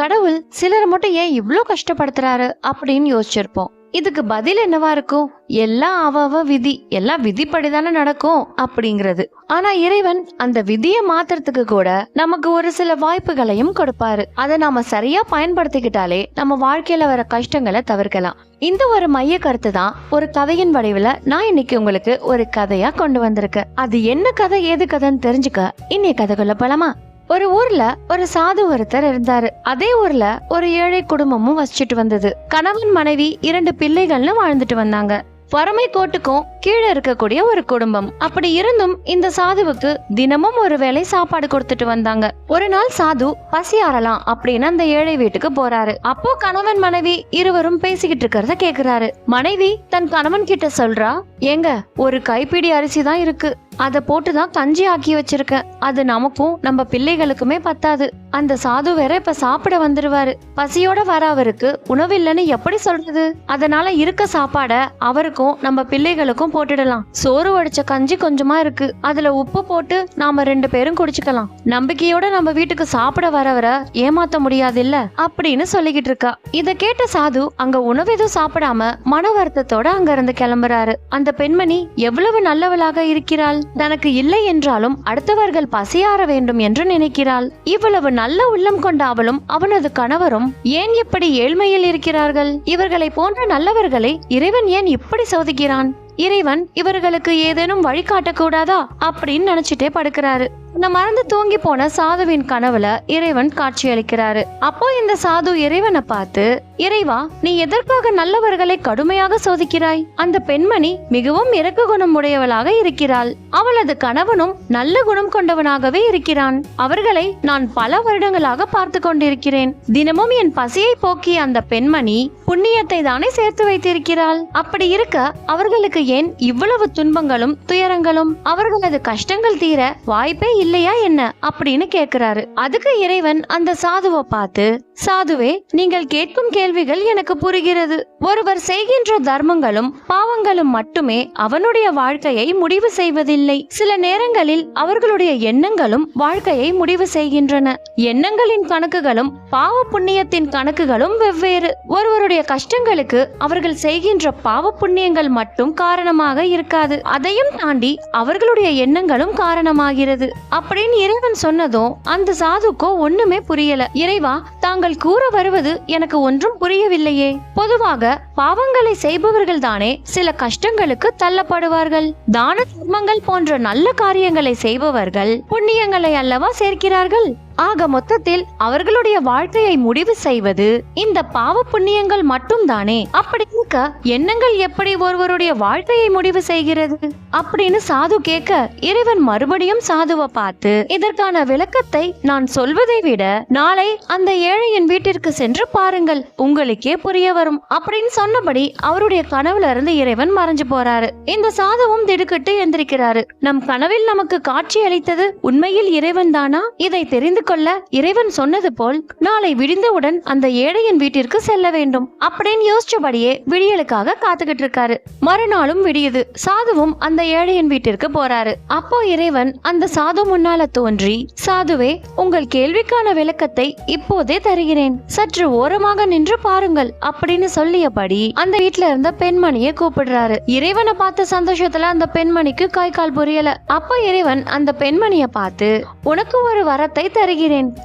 கடவுள் சிலரை மட்டும் ஏன் இவ்வளோ கஷ்டப்படுத்துறாரு அப்படின்னு யோசிச்சிருப்போம். இதுக்கு பதில் என்னவா இருக்கும்? எல்லாம் அவ அவ விதி எல்லாம் விதிப்படிதானே நடக்கும் அப்படிங்கிறது. ஆனா இறைவன் அந்த விதியை மாத்துறதுக்கு கூட நமக்கு ஒரு சில வாய்ப்புகளையும் கொடுப்பாரு. அதை நாம சரியா பயன்படுத்திக்கிட்டாலே நம்ம வாழ்க்கையில வர கஷ்டங்களை தவிர்க்கலாம். இந்த ஒரு மைய கருத்து தான் ஒரு கதையின் வடிவுல நான் இன்னைக்கு உங்களுக்கு ஒரு கதையா கொண்டு வந்திருக்கேன். அது என்ன கதை ஏது கதைன்னு தெரிஞ்சுக்க இன்னைய கதைக்குள்ள போலாமா? ஒரு ஊர்ல ஒரு சாது ஒருத்தர் இருந்தாரு. அதே ஊர்ல ஒரு ஏழை குடும்பமும் வசிச்சுட்டு வந்தது. கணவன் மனைவி இரண்டு பிள்ளைகள்னு வாழ்ந்துட்டு வந்தாங்க. வறுமை கோட்டுக்கும் கீழே இருக்கக்கூடிய ஒரு குடும்பம். அப்படி இருந்தும் இந்த சாதுவுக்கு தினமும் ஒரு வேளை சாப்பாடு கொடுத்துட்டு வந்தாங்க. ஒரு நாள் சாது பசி ஆறலாம் அப்படின்னு அந்த ஏழை வீட்டுக்கு போறாரு. அப்போ கணவன் மனைவி இருவரும் பேசிக்கிட்டு இருக்கிறத கேக்குறாரு. மனைவி தன் கணவன் கிட்ட சொல்றா ஏங்க ஒரு கைப்பிடி அரிசி தான் இருக்கு. அதை போட்டு தான் கஞ்சி ஆக்கி வச்சிருக்கேன். அது நமக்கும் நம்ம பிள்ளைகளுக்குமே பத்தாது. அந்த சாது வேற இப்ப சாப்பிட வந்துருவாரு. பசியோட வர அவருக்கு உணவில்லைன்னு எப்படி சொல்றது? அதனால இருக்க சாப்பாட அவருக்கும் நம்ம பிள்ளைகளுக்கும் போட்டுடலாம். சோறு வடிச்ச கஞ்சி கொஞ்சமா இருக்கு. அதுல உப்பு போட்டு நாம ரெண்டு பேரும் குடிச்சுக்கலாம். நம்பிக்கையோட நம்ம வீட்டுக்கு சாப்பிட வரவரை ஏமாத்த முடியாது இல்ல அப்படின்னு சொல்லிக்கிட்டு இருக்கா. இத கேட்ட சாது அங்க உணவு எதுவும் சாப்பிடாம மன வருத்தத்தோட அங்க இருந்து கிளம்புறாரு. அந்த பெண்மணி எவ்வளவு நல்லவளாக இருக்கிறாள்? தனக்கு இல்லை என்றாலும் அடுத்தவர்கள் பசியாற வேண்டும் என்று நினைக்கிறாள். இவ்வளவு நல்ல உள்ளம் கொண்ட அவளும் அவனது கணவரும் ஏன் இப்படி ஏழ்மையில் இருக்கிறார்கள்? இவர்களை போன்ற நல்லவர்களை இறைவன் ஏன் இப்படி சோதிக்கிறான்? இறைவன் இவர்களுக்கு ஏதேனும் வழி காட்டக்கூடாதா அப்படின்னு நினைச்சிட்டே படுக்கிறாரு. இந்த மறந்து தூங்கி போன சாதுவின் கனவுல இறைவன் காட்சி அளிக்கிறாரு அப்போ இந்த சாது இறைவனை பார்த்து இறைவா நீ எதற்காக நல்லவர்களை கடுமையாக சோதிக்கிறாய்? அந்த பெண்மணி மிகவும் இறக்க குணம் உடையவளாக இருக்கிறாள். அவளது கணவனும் நல்ல குணம் கொண்டவனாகவே இருக்கிறான். அவர்களை நான் பல வருடங்களாக பார்த்து கொண்டிருக்கிறேன். தினமும் என் பசியை போக்கிய அந்த பெண்மணி புண்ணியத்தை தானே சேர்த்து வைத்திருக்கிறாள். அப்படி இருக்க அவர்களுக்கு ஏன் இவ்வளவு துன்பங்களும் துயரங்களும்? அவர்களது கஷ்டங்கள் தீர வாய்ப்பே இல்லை. இல்லையா என்ன? அப்படின்னு கேக்குறாரு. அதுக்கு இறைவன் அந்த சாதுவை பார்த்து சாதுவே நீங்கள் கேட்கும் கேள்விகள் எனக்கு புரிகிறது. ஒருவர் செய்கின்ற தர்மங்களும் பாவங்களும் மட்டுமே அவனுடைய வாழ்க்கையை முடிவு செய்வதில்லை. சில நேரங்களில் அவர்களுடைய எண்ணங்களும் வாழ்க்கையை முடிவு செய்கின்றன. எண்ணங்களின் கணக்குகளும் பாவ புண்ணியத்தின் கணக்குகளும் வெவ்வேறு. ஒருவருடைய கஷ்டங்களுக்கு அவர்கள் செய்கின்ற பாவ புண்ணியங்கள் மட்டும் காரணமாக இருக்காது. அதையும் தாண்டி அவர்களுடைய எண்ணங்களும் காரணமாகிறது. அப்படின்னு இறைவன் சொன்னதும் அந்த சாதுக்கோ ஒண்ணுமே புரியல. இறைவா தாங்கள் கூற வருவது எனக்கு ஒன்றும் புரியவில்லையே. பொதுவாக பாவங்களை செய்பவர்கள் தானே சில கஷ்டங்களுக்கு தள்ளப்படுவார்கள். தான தர்மங்கள் போன்ற நல்ல காரியங்களை செய்பவர்கள் புண்ணியங்களை அல்லவா சேர்க்கிறார்கள்? ஆக மொத்தத்தில் அவர்களுடைய வாழ்க்கையை முடிவு செய்வது இந்த பாவ புண்ணியங்கள் மட்டும் தானே அப்படி இருக்க எண்ணங்கள் எப்படி ஒருவருடைய வாழ்க்கையை முடிவு செய்கிறது? அப்படின்னு சாது கேட்க இறைவன் மறுபடியும் சாதுவை பார்த்து இதற்கான விளக்கத்தை நான் சொல்வதை விட நாளை அந்த ஏழையின் வீட்டிற்கு சென்று பாருங்கள் உங்களுக்கே புரிய வரும் அப்படின்னு சொன்னபடி அவருடைய கனவுல இருந்து இறைவன் மறைஞ்சு போறாரு. இந்த சாதுவும் திடுக்கிட்டு எந்திரிக்கிறாரு. நம் கனவில் நமக்கு காட்சி அளித்தது உண்மையில் இறைவன் தானா இதை தெரிந்து கொள்ள இறைவன் சொன்னது போல் நாளை விடிந்தவுடன் அந்த ஏழையின் வீட்டிற்கு செல்ல வேண்டும். அப்படின்னு யோசிச்சபடியே விடியலுக்காக காத்துக்கிட்டு இருக்காரு. மறுநாளும் விடியுது. சாதுவும் அந்த ஏழையின் வீட்டிற்கு போறாரு. அப்போ இறைவன் அந்த சாது முன்னால தோன்றி சாதுவே உங்கள் கேள்விக்கான விளக்கத்தை இப்போதே தருகிறேன். சற்று ஓரமாக நின்று பாருங்கள் அப்படின்னு சொல்லியபடி அந்த வீட்டுல இருந்த பெண்மணியை கூப்பிடுறாரு. இறைவனை பார்த்த சந்தோஷத்துல அந்த பெண்மணிக்கு கை கால் புரியல. அப்ப இறைவன் அந்த பெண்மணியை பார்த்து உனக்கு ஒரு வரத்தை தருகிறேன்.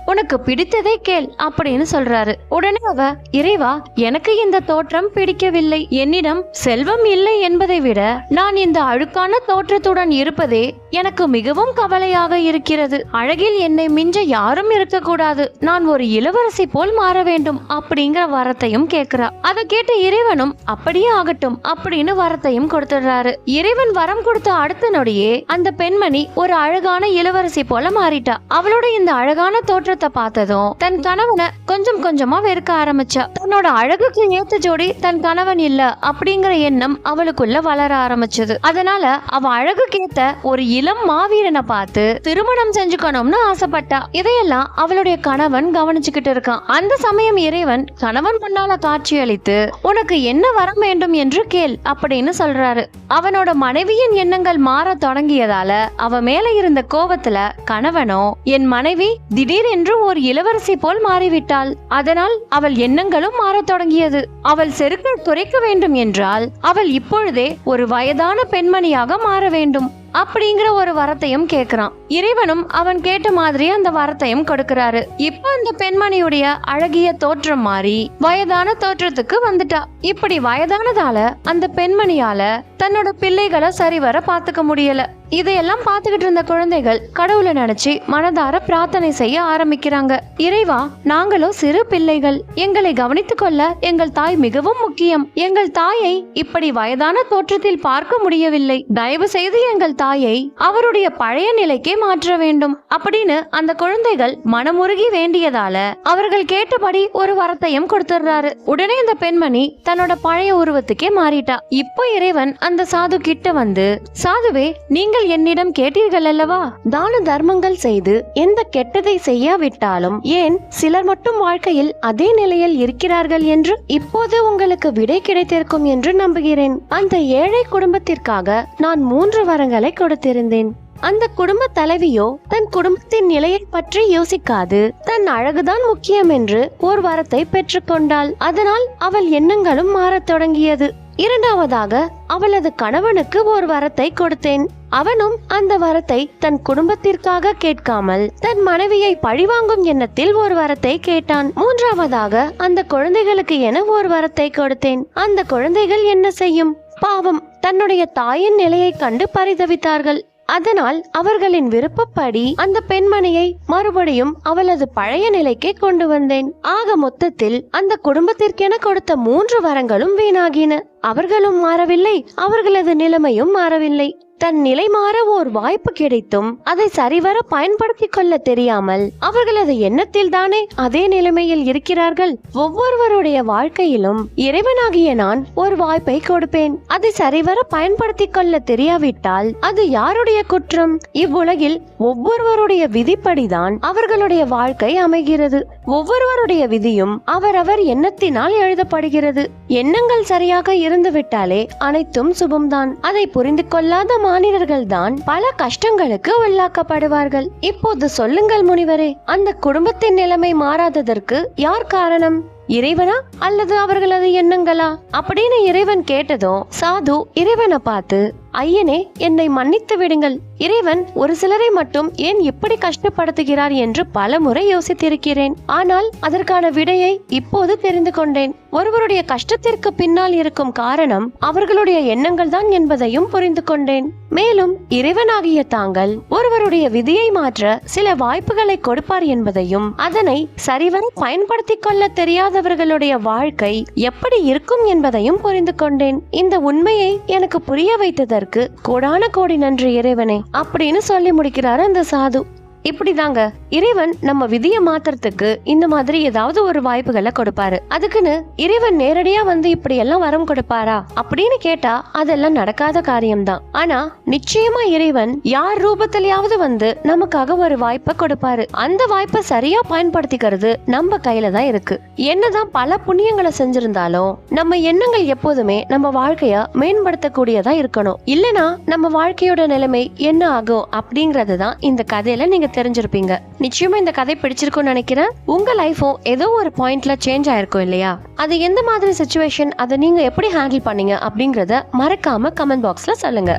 உனக்கு பிடித்ததை கேள் அப்படின்னு சொல்றாரு. உடனே அவ இறைவா எனக்கு இந்த தோற்றம் பிடிக்கவில்லை. என்னிடம் செல்வம் இல்லை என்பதை விட நான் இந்த அழுக்கான தோற்றத்துடன் இருப்பதே எனக்கு மிகவும் கவலையாக இருக்கிறது. அழகில் என்னை மிஞ்ச யாரும் இருக்கக்கூடாது. நான் ஒரு இளவரசி போல் மாற வேண்டும் அப்படிங்கிற வரத்தையும் கேக்குறா அதை கேட்ட இறைவனும் அப்படியே ஆகட்டும் அப்படின்னு வரத்தையும் கொடுத்துடுறாரு. இறைவன் வரம் கொடுத்த அடுத்த நொடியே அந்த பெண்மணி ஒரு அழகான இளவரசி போல மாறிட்டா. அவளோட இந்த அழகான தோற்றத்தை பார்த்ததும் தன் கணவனை கொஞ்சம் கொஞ்சமா வெறுக்க ஆரம்பிச்சா. தன்னோட அழகுக்கு ஏத்த ஜோடி தன் கணவன் இல்ல அப்படிங்கிற எண்ணம் அவளுக்குள்ள வளர ஆரம்பிச்சது. அதனால அவ அழகுக்கேத்த ஒரு இளம் மாவீரனை பார்த்து திருமணம் செஞ்சுக்கணும்னு ஆசைப்பட்டா. இதையெல்லாம் அவளுடைய கணவன் கவனிச்சுக்கிட்டு இருக்கான். அந்த சமயம் இறைவன் கணவன் முன்னால காட்சியளித்து உனக்கு என்ன வரம் வேண்டும் என்று கேள் அப்படின்னு சொல்றாரு. அவனோட மனைவியின் எண்ணங்கள் மாற தொடங்கியதால அவ மேல இருந்த கோபத்துல கணவனோ என் மனைவி திடீரென்று ஒரு இளவரசி போல் மாறிவிட்டாள். அதனால் அவள் எண்ணங்களும் மாறத் தொடங்கியது. அவள் செருக்கை துரைக்க வேண்டும் என்றால் அவள் இப்பொழுதே ஒரு வயதான பெண்மணியாக மாற வேண்டும். அப்படிங்கிற ஒரு வரத்தையும் கேக்குறான் இறைவனும் அவன் கேட்ட மாதிரி அந்த வரத்தையும் கொடுக்கிறாரு. இப்ப அந்த பெண்மணியுடைய அழகிய தோற்றம் மாறி வயதான தோற்றத்துக்கு வந்துட்டா. இப்படி வயதானதால அந்த பெண்மணியால தன்னோட பிள்ளைகளை சரிவர பாத்துக்க முடியல. இதையெல்லாம் பார்த்துக்கிட்டு இருந்த குழந்தைகள் கடவுளை நினைச்சு மனதார பிரார்த்தனை செய்ய ஆரம்பிக்கிறாங்க. இறைவா நாங்களோ சிறு பிள்ளைகள். எங்களை கவனித்துக் கொள்ள எங்கள் தாய் மிகவும் முக்கியம். எங்கள் தாயை இப்படி வயதான தோற்றத்தில் பார்க்க முடியவில்லை. தயவு செய்து எங்கள் தாயை அவருடைய பழைய நிலைக்கே மாற்ற வேண்டும். அப்படின்னு அந்த குழந்தைகள் மனமுருகி வேண்டியதால அவர்கள் கேட்டபடி ஒரு வரத்தையும் கொடுத்துடுறாரு உடனே இந்த பெண்மணி தன்னோட பழைய உருவத்துக்கே மாறிட்டா. இப்போ இறைவன் அந்த சாது கிட்ட வந்து சாதுவே நீங்க நீங்கள் என்னிடம் கேட்டீர்கள் அல்லவா? தான தர்மங்கள் செய்து எந்த கெட்டதை செய்யாவிட்டாலும் ஏன் சிலர் மட்டும் வாழ்க்கையில் அதே நிலையில் இருக்கிறார்கள் என்று இப்போது உங்களுக்கு விடை கிடைத்திருக்கும் என்று நம்புகிறேன். அந்த ஏழை குடும்பத்திற்காக நான் மூன்று வரங்களை கொடுத்திருந்தேன். அந்த குடும்ப தலைவியோ தன் குடும்பத்தின் நிலையை பற்றி யோசிக்காது. தன் அழகுதான் முக்கியம் என்று ஒரு வரத்தை பெற்றுக்கொண்டாள் அதனால் அவள் எண்ணங்களும் மாறத் தொடங்கியது. இரண்டாவதாக அவளது கணவனுக்கு ஒரு வரத்தை கொடுத்தேன். அவனும் அந்த வரத்தை தன் குடும்பத்திற்காக கேட்காமல் தன் மனைவியை பழிவாங்கும் எண்ணத்தில் ஒரு வரத்தை கேட்டான். மூன்றாவதாக அந்த குழந்தைகளுக்கு என ஒரு வரத்தை கொடுத்தேன். அந்த குழந்தைகள் என்ன செய்யும்? பாவம் தன்னுடைய தாயின் நிலையை கண்டு பரிதவித்தார்கள். அதனால் அவர்களின் விருப்பப்படி அந்த பெண்மணியை மறுபடியும் அவளது பழைய நிலைக்கே கொண்டு வந்தேன். ஆக மொத்தத்தில் அந்த குடும்பத்திற்கென கொடுத்த மூன்று வரங்களும் வீணாகின. அவர்களும் மாறவில்லை. அவர்களது நிலைமையும் மாறவில்லை. தன் நிலை மாற ஓர் வாய்ப்பு கிடைத்தும் அதை சரிவர பயன்படுத்திக் கொள்ள தெரியாமல் அவர்களது எண்ணத்தில் தானே அதே நிலைமையில் இருக்கிறார்கள். ஒவ்வொருவருடைய வாழ்க்கையிலும் இறைவனாகிய நான் ஒரு வாய்ப்பை கொடுப்பேன். அதை சரிவர பயன்படுத்திக் கொள்ள தெரியாவிட்டால் அது யாருடைய குற்றம்? இவ்வுலகில் ஒவ்வொருவருடைய விதிப்படிதான் அவர்களுடைய வாழ்க்கை அமைகிறது. ஒவ்வொருவருடைய விதியும் அவரவர் எண்ணத்தினால் எழுதப்படுகிறது. எண்ணங்கள் சரியாக இருந்துவிட்டாலே அனைத்தும் சுபம்தான். அதை புரிந்து கொள்ளாத மானிடர்கள் தான் பல கஷ்டங்களுக்கு உள்ளாக்கப்படுவார்கள். இப்போது சொல்லுங்கள் முனிவரே அந்த குடும்பத்தின் நிலைமை மாறாததற்கு யார் காரணம்? இறைவனா அல்லது அவர்களது எண்ணங்களா? அப்படின்னு இறைவன் கேட்டதும் சாது இறைவனை பார்த்து ஐயனே என்னை மன்னித்து விடுங்கள். இறைவன் ஒரு சிலரை மட்டும் ஏன் இப்படி கஷ்டப்படுத்துகிறார் என்று பல முறை யோசித்திருக்கிறேன். ஆனால் அதற்கான விடையை இப்போது தெரிந்து கொண்டேன். ஒருவருடைய கஷ்டத்திற்கு பின்னால் இருக்கும் காரணம் அவர்களுடைய எண்ணங்கள் தான் என்பதையும் புரிந்து கொண்டேன். மேலும் இறைவனாகிய தாங்கள் ஒருவருடைய விதியை மாற்ற சில வாய்ப்புகளை கொடுப்பார் என்பதையும் அதனை சரிவர பயன்படுத்திக் கொள்ள தெரியாதவர்களுடைய வாழ்க்கை எப்படி இருக்கும் என்பதையும் புரிந்து கொண்டேன். இந்த உண்மையை எனக்கு புரிய வைத்ததற்கு கோடான கோடி நன்றி இறைவனே. அப்படின்னு சொல்லி முடிக்கிறாரு அந்த சாது. இப்படிதாங்க. இறைவன் நம்ம விதியை மாத்துறதுக்கு இந்த மாதிரி ஏதாவது ஒரு வாய்ப்புகளை கொடுப்பாரு. அதுக்குன்னு இறைவன் நேரடியா வந்து இப்படி எல்லாம் வரம் கொடுப்பாரா? அப்படின்னு கேட்டா அதெல்லாம் நடக்காத காரியம்தான். ஆனா நிச்சயமா இறைவன் யார் ரூபத்திலயாவது வந்து நமக்காக ஒரு வாய்ப்பை கொடுப்பாரு. அந்த வாய்ப்பை சரியா பயன்படுத்திக்கிறது நம்ம கையில தான் இருக்கு. என்னதான் பல புண்ணியங்களை செஞ்சிருந்தாலும் நம்ம எண்ணங்கள் எப்போதுமே நம்ம வாழ்க்கைய மேம்படுத்தக்கூடியதா இருக்கணும். இல்லனா நம்ம வாழ்க்கையோட நிலைமை என்ன ஆகும் அப்படிங்கறதுதான் இந்த கதையில நீங்க தெரிஞ்சிருப்பீங்க. நிச்சயமா இந்த கதை பிடிச்சிருக்கும்னு நினைக்கிறேன். உங்க லைஃபும் ஏதோ ஒரு பாயிண்ட்ல சேஞ்ச் ஆயிருக்கும் இல்லையா? அது எந்த மாதிரி சுச்சுவேஷன் அதை நீங்க எப்படி ஹேண்டில் பண்ணீங்க அப்படிங்கறத மறக்காம கமெண்ட் பாக்ஸ்ல சொல்லுங்க.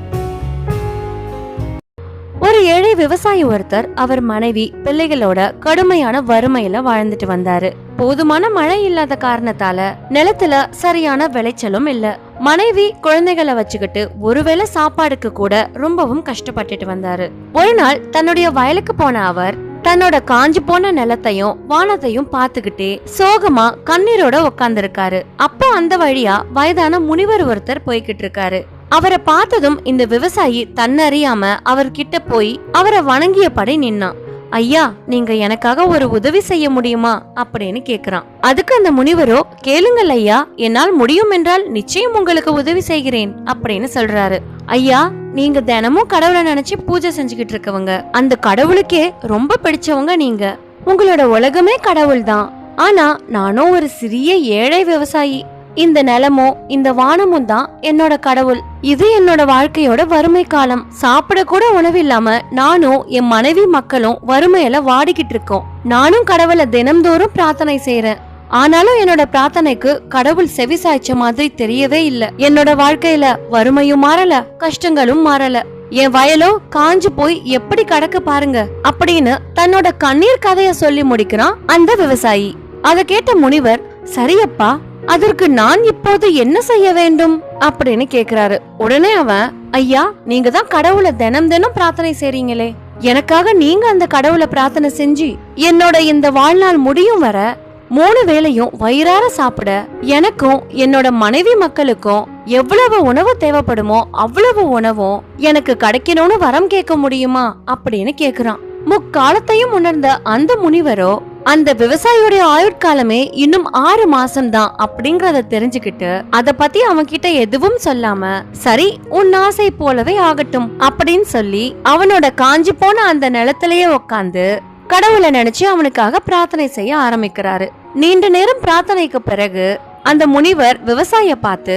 ஒரு ஏழை விவசாயி ஒருத்தர் அவர் மனைவி பிள்ளைகளோட கடுமையான வறுமையில வாழ்ந்துட்டு வந்தாரு. போதுமான மழை இல்லாத காரணத்தால நிலத்துல சரியான விளைச்சலும் இல்ல. மனைவி குழந்தைகளை வச்சுக்கிட்டு ஒருவேளை சாப்பாடுக்கு கூட ரொம்பவும் கஷ்டப்பட்டுட்டு வந்தாரு. ஒரு நாள் தன்னுடைய வயலுக்கு போன அவர் தன்னோட காஞ்சு போன நிலத்தையும் வானத்தையும் பார்த்துக்கிட்டே சோகமா கண்ணீரோட உட்கார்ந்திருக்காரு அப்போ அந்த வழியா வயதான முனிவர் ஒருத்தர் போய்கிட்டு இருக்காரு. அவரை பார்த்ததும் இந்த விவசாயி தன்னறியாம அவர்கிட்ட போய் அவரை வணங்கியபடி நின்னான். ஐயா நீங்க எனக்காக ஒரு உதவி செய்ய முடியுமா? அப்படின்னு கேக்குறான். அதுக்கு அந்த முனிவரோ கேளுங்கள் ஐயா என்னால் முடியும் என்றால் நிச்சயம் உங்களுக்கு உதவி செய்கிறேன் அப்படின்னு சொல்றாரு. ஐயா நீங்க தினமும் கடவுளை நினைச்சு பூஜை செஞ்சுக்கிட்டு இருக்கவங்க. அந்த கடவுளுக்கே ரொம்ப பிடிச்சவங்க நீங்க. உங்களோட உலகமே கடவுள் தான் ஆனா நானும் ஒரு சிறிய ஏழை விவசாயி. இந்த நிலமும் இந்த வானமும் தான் என்னோட கடவுள். இது என்னோட வாழ்க்கையோட வறுமை காலம். சாப்பிட கூட உணவு இல்லாம நானும் என் மனைவி மக்களும் வறுமையில வாடிக்கிட்டு இருக்கோம். நானும் கடவுளை தினம்தோறும் பிரார்த்தனை செய்யறேன் ஆனாலும் என்னோட பிரார்த்தனைக்கு கடவுள் செவி சாய்ச்ச மாதிரி தெரியவே இல்ல. என்னோட வாழ்க்கையில வறுமையும் மாறல கஷ்டங்களும் மாறல. என் வயலோ காஞ்சு போய் எப்படி கடக்க பாருங்க? அப்படின்னு தன்னோட கண்ணீர் கதைய சொல்லி முடிக்கிறான் அந்த விவசாயி. அத கேட்ட முனிவர் சரியப்பா அதற்கு நான் இப்போது என்ன செய்ய வேண்டும்? அப்படின்னு கேக்குறாரு. உடனே அவன் ஐயா நீங்க தான் கடவுளை தினம் தினம் பிரார்த்தனை செய்றீங்களே. எனக்காக நீங்க அந்த கடவுளை பிரார்த்தனை செஞ்சு என்னோட இந்த வாழ்நாள் முடியும் வர மூணு வேளையும் வயிறார சாப்பிட எனக்கும் என்னோட மனைவி மக்களுக்கும் எவ்வளவு உணவு தேவைப்படுமோ அவ்வளவு உணவும் எனக்கு கிடைக்கணும்னு வரம் கேட்க முடியுமா? அப்படின்னு கேக்குறான். முக்காலத்தையும் உணர்ந்த அந்த முனிவரோ அந்த விவசாயியோட ஆயுட்காலமே இன்னும் ஆறு மாசம் தான் அப்படிங்கறத தெரிஞ்சுக்கிட்டு அத பத்தி அவன் கிட்ட எதுவும் சொல்லாம சரி உன் ஆசை போலவே ஆகட்டும் அப்படின்னு சொல்லி அவனோட காஞ்சி போன அந்த நிலத்திலேயே உக்காந்து கடவுளை நினைச்சு அவனுக்காக பிரார்த்தனை செய்ய ஆரம்பிக்கிறாரு. நீண்ட நேரம் பிரார்த்தனைக்கு பிறகு அந்த முனிவர் விவசாய பார்த்து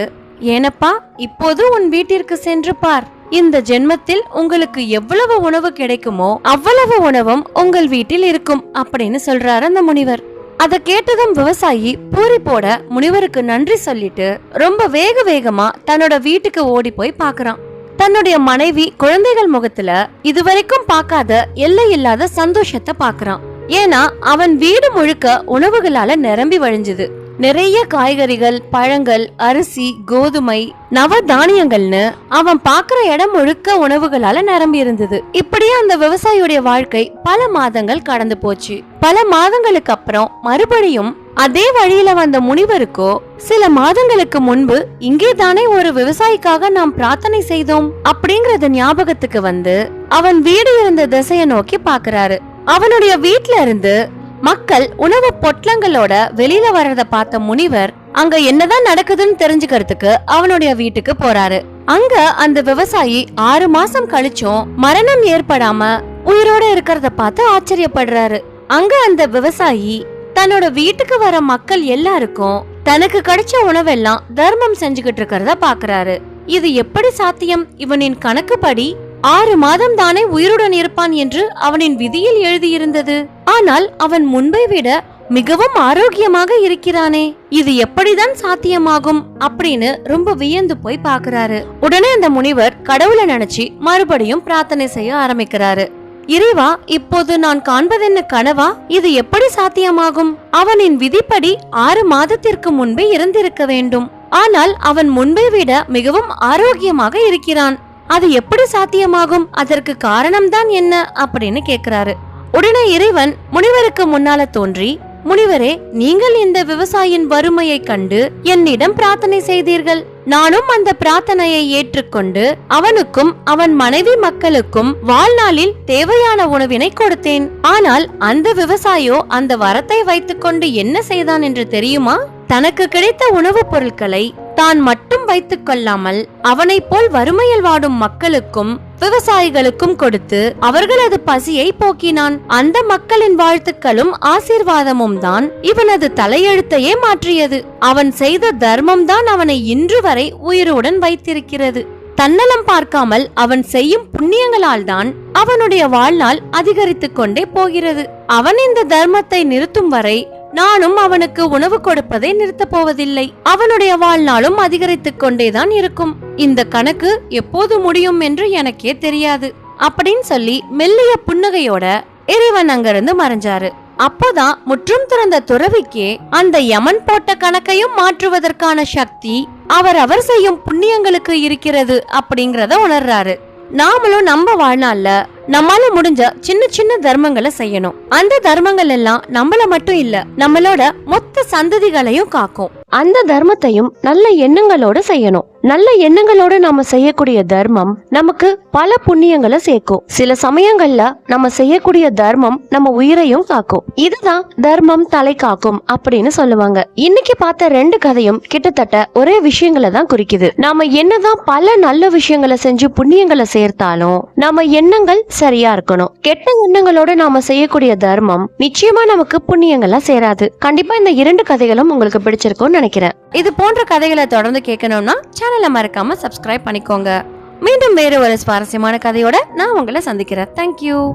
ஏனப்பா இப்போது உன் வீட்டிற்கு சென்று பார். இந்த ஜென்மத்தில் உங்களுக்கு எவ்வளவு உணவு கிடைக்குமோ அவ்வளவு உணவும் உங்கள் வீட்டில் இருக்கும் அப்படின்னு சொல்றாரு அந்த முனிவர். அதை கேட்டதும் விவசாயி பூரி போட முனிவருக்கு நன்றி சொல்லிட்டு ரொம்ப வேக வேகமா தன்னோட வீட்டுக்கு ஓடி போய் பாக்குறான் தன்னுடைய மனைவி குழந்தைகள் முகத்துல இதுவரைக்கும் பார்க்காத எல்லை இல்லாத சந்தோஷத்தை பாக்குறான் ஏன்னா அவன் வீடு முழுக்க உணவுகளால நிரம்பி வழிஞ்சுது. நிறைய காய்கறிகள் பழங்கள் அரிசி கோதுமை நவ தானியங்கள்னு அவன் பாக்குற இடம் முழுக்க உணவுகளால நிரம்பி இருந்தது இப்படியே அந்த விவசாயியுடைய வாழ்க்கை பல மாதங்கள் கடந்து போச்சு. பல மாதங்களுக்கு அப்புறம் மறுபடியும் அதே வழியில வந்த முனிவருக்கோ சில மாதங்களுக்கு முன்பு இங்கே தானே ஒரு விவசாயிக்காக நாம் பிரார்த்தனை செய்தோம் அப்படிங்கறது ஞாபகத்துக்கு வந்து அவன் வீடு இருந்த திசையை நோக்கி பாக்குறாரு அவனுடைய வீட்ல இருந்து மக்கள் உணவு பொட்டலங்களோட வெளியில வர்றத பார்த்த முனிவர் அங்க என்னதான் நடக்குதுன்னு தெரிஞ்சுக்கிறதுக்கு அவனுடைய வீட்டுக்கு போறாரு. அங்க அந்த விவசாயி ஆறு மாசம் கழிச்சும் மரணம் ஏற்படாம உயிரோட இருக்கிறத பார்த்து ஆச்சரியப்படுறாரு. அங்க அந்த விவசாயி தன்னோட வீட்டுக்கு வர மக்கள் எல்லாருக்கும் தனக்கு கிடைச்ச உணவெல்லாம் தர்மம் செஞ்சுகிட்டு இருக்கிறத பாக்குறாரு. இது எப்படி சாத்தியம்? இவனின் கணக்குப்படி ஆறு மாதம் தானே உயிருடன் இருப்பான் என்று அவனின் விதியில் எழுதியிருந்தது. ஆனால் அவன் முன்பை விட மிகவும் ஆரோக்கியமாக இருக்கிறானே. இது எப்படிதான் சாத்தியமாகும் அப்படின்னு ரொம்ப வியந்து போய் பாக்குறாரு உடனே அந்த முனிவர் கடவுளை நினைச்சு மறுபடியும் பிரார்த்தனை செய்ய ஆரம்பிக்கிறாரு. இறைவா இப்போது நான் காண்பதென்ன கனவா? இது எப்படி சாத்தியமாகும்? அவனின் விதிப்படி ஆறு மாதத்திற்கு முன்பே இருந்திருக்க வேண்டும். ஆனால் அவன் முன்பை விட மிகவும் ஆரோக்கியமாக இருக்கிறான். அது எப்படி சாத்தியமாகும்? அதற்கு காரணம்தான் என்ன? அப்படின்னு கேக்குறாரு உடனே இறைவன் முனிவருக்கு முன்னால தோன்றி முனிவரே நீங்கள் இந்த விவசாயியின் வறுமையை கண்டு என்னிடம் பிரார்த்தனை செய்தீர்கள். நானும் அந்த பிரார்த்தனையை ஏற்றுக்கொண்டு அவனுக்கும் அவன் மனைவி மக்களுக்கும் வாழ்நாளில் தேவையான உணவினை கொடுத்தேன். ஆனால் அந்த விவசாயோ அந்த வரத்தை வைத்துக்கொண்டு என்ன செய்தான் என்று தெரியுமா? தனக்கு கிடைத்த உணவுப் பொருட்களை தான் மட்டும் வைத்துக் கொள்ளாமல் அவனைப் போல் வறுமையில் வாடும் மக்களுக்கும் விவசாயிகளுக்கும் கொடுத்து அவர்களது பசியை போக்கினான். அந்த மக்களின் வாழ்த்துக்களும் ஆசீர்வாதமும் தான் இவனது தலையெழுத்தையே மாற்றியது. அவன் செய்த தர்மம் தான் அவனை இன்று வரை உயிருடன் வைத்திருக்கிறது. தன்னலம் பார்க்காமல் அவன் செய்யும் புண்ணியங்களால் தான் அவனுடைய வாழ்நாள் அதிகரித்துக் கொண்டே போகிறது. அவன் இந்த தர்மத்தை நிறுத்தும் வரை நானும் அவனுக்கு உணவு கொடுப்பதை நிறுத்தப் போவதில்லை. அவனுடைய வாழ்நாளும் அதிகரித்துக் கொண்டேதான் இருக்கும். இந்த கணக்கு எப்போது முடியும் என்று எனக்கே தெரியாது. அப்படின்னு சொல்லி மெல்லிய புன்னகையோட இறைவன் அங்கிருந்து மறைஞ்சாரு. அப்போதான் முற்றும் திறந்த துறவிக்கே அந்த யமன் போட்ட கணக்கையும் மாற்றுவதற்கான சக்தி அவர் அவர் செய்யும் புண்ணியங்களுக்கு இருக்கிறது அப்படிங்கறத உணர்றாரு. நாமளும் நம்ம வாழ்நாள்ல நம்மால முடிஞ்ச சின்ன சின்ன தர்மங்களை செய்யணும். அந்த தர்மங்கள் எல்லாம் நம்மள மட்டும் இல்ல நம்மளோட மொத்த சந்ததிகளையும் காக்கும். அந்த தர்மத்தையும் நல்ல எண்ணங்களோட செய்யணும். நல்ல எண்ணங்களோட நாம செய்யக்கூடிய தர்மம் நமக்கு பல புண்ணியங்களை சேர்க்கும். சில சமயங்கள்ல நம்ம செய்யக்கூடிய தர்மம் நம்ம உயிரையும் காக்கும். இதுதான் தர்மம் தலை காக்கும் அப்படின்னு சொல்லுவாங்க. இன்னைக்கு பார்த்த ரெண்டு கதையும் கிட்டத்தட்ட ஒரே விஷயங்களை தான் குறிக்குது. நாம என்னதான் பல நல்ல விஷயங்களை செஞ்சு புண்ணியங்களை சேர்த்தாலும் நம்ம எண்ணங்கள் சரியா இருக்கணும். கெட்ட எண்ணங்களோட நாம செய்யக்கூடிய தர்மம் நிச்சயமா நமக்கு புண்ணியங்களை சேராது. கண்டிப்பா இந்த இரண்டு கதைகளும் உங்களுக்கு பிடிச்சிருக்கும் நினைக்கிறேன். இது போன்ற கதைகளை தொடர்ந்து கேட்கணும்னா சேனலை மறக்காம சப்ஸ்கிரைப் பண்ணிக்கோங்க. மீண்டும் வேறு ஒரு சுவாரஸ்யமான கதையோட நான் உங்களை சந்திக்கிறேன். தேங்க்யூ